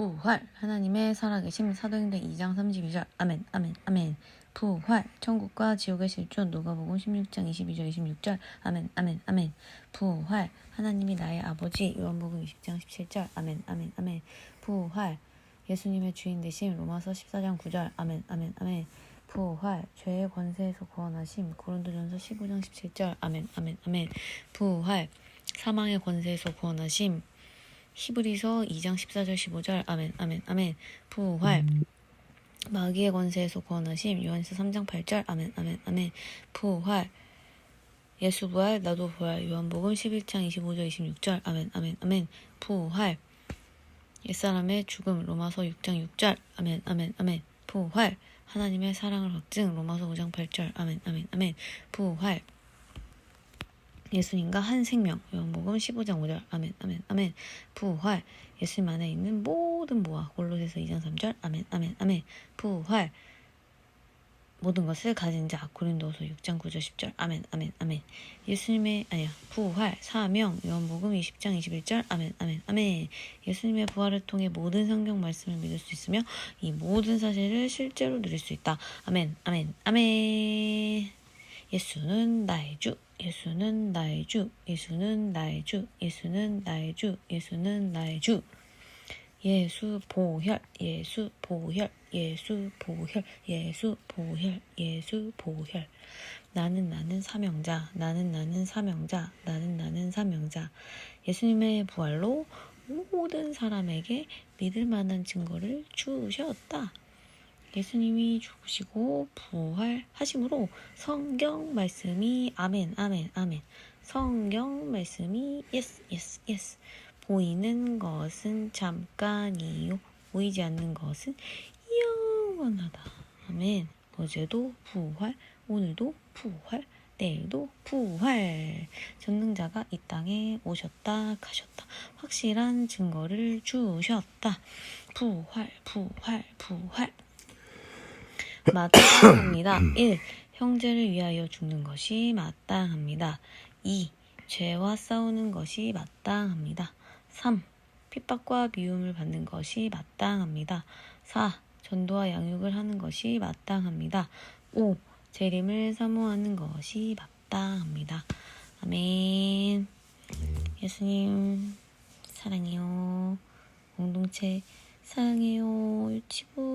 부활. 하나님의 살아계심 사도행전 2장 32절. 아멘 아멘 아멘. 부활. 천국과 지옥의 실존. 누가복음 16장 22절 26절. 아멘 아멘 아멘. 부활. 하나님이 나의 아버지. 요한복음 20장 17절. 아멘 아멘 아멘. 부활. 예수님의 주인 되심. 로마서 14장 9절. 아멘 아멘 아멘. 부활. 죄의 권세에서 구원하심. 고린도전서 15장 17절. 아멘 아멘 아멘. 부활. 사망의 권세에서 구원하심 히브리서 2장 14절 15절 아멘 아멘 아멘. 부활. 마귀의 권세에서 구원하심 요한서 3장 8절 아멘 아멘 아멘. 부활. 예수 부활 나도 부활. 요한복음 11장 25절 26절 아멘 아멘 아멘. 부활. 옛사람의 죽음 로마서 6장 6절 아멘 아멘 아멘. 부활. 하나님의 사랑을 확증 로마서 5장 8절 아멘 아멘 아멘. 부활 예수님과 한 생명 요한복음 15장 5절 아멘 아멘 아멘. 부활. 예수님 안에 있는 모든 모아 골로새서 2장 3절 아멘 아멘 아멘. 부활. 모든 것을 가진 자 고린도서 6장 9절 10절 아멘 아멘 아멘. 예수님의 아니야 부활 사명 요한복음 20장 21절 아멘 아멘 아멘. 예수님의 부활을 통해 모든 성경 말씀을 믿을 수 있으며 이 모든 사실을 실제로 누릴 수 있다. 아멘 아멘 아멘. 예수는 나의 주 예수는 나의 주 예수는 나의 주 예수는 나의 주 예수는 나의 주. 예수 보혈 예수 보혈 예수 보혈 예수 보혈 예수 보혈. 나는 나는 사명자 나는 나는 사명자 나는 나는 사명자. 예수님의 부활로 모든 사람에게 믿을 만한 증거를 주셨다. 예수님이 죽으시고 부활하심으로 성경 말씀이 아멘 아멘 아멘. 성경 말씀이 예스 예스 예스. 보이는 것은 잠깐이요 보이지 않는 것은 영원하다. 아멘. 어제도 부활 오늘도 부활 내일도 부활. 전능자가 이 땅에 오셨다 가셨다. 확실한 증거를 주셨다. 부활 부활 부활 마땅합니다. 1. 형제를 위하여 죽는 것이 마땅합니다. 2. 죄와 싸우는 것이 마땅합니다. 3. 핍박과 미움을 받는 것이 마땅합니다. 4. 전도와 양육을 하는 것이 마땅합니다. 5. 재림을 사모하는 것이 마땅합니다. 아멘. 예수님 사랑해요. 공동체 사랑해요. 유치부.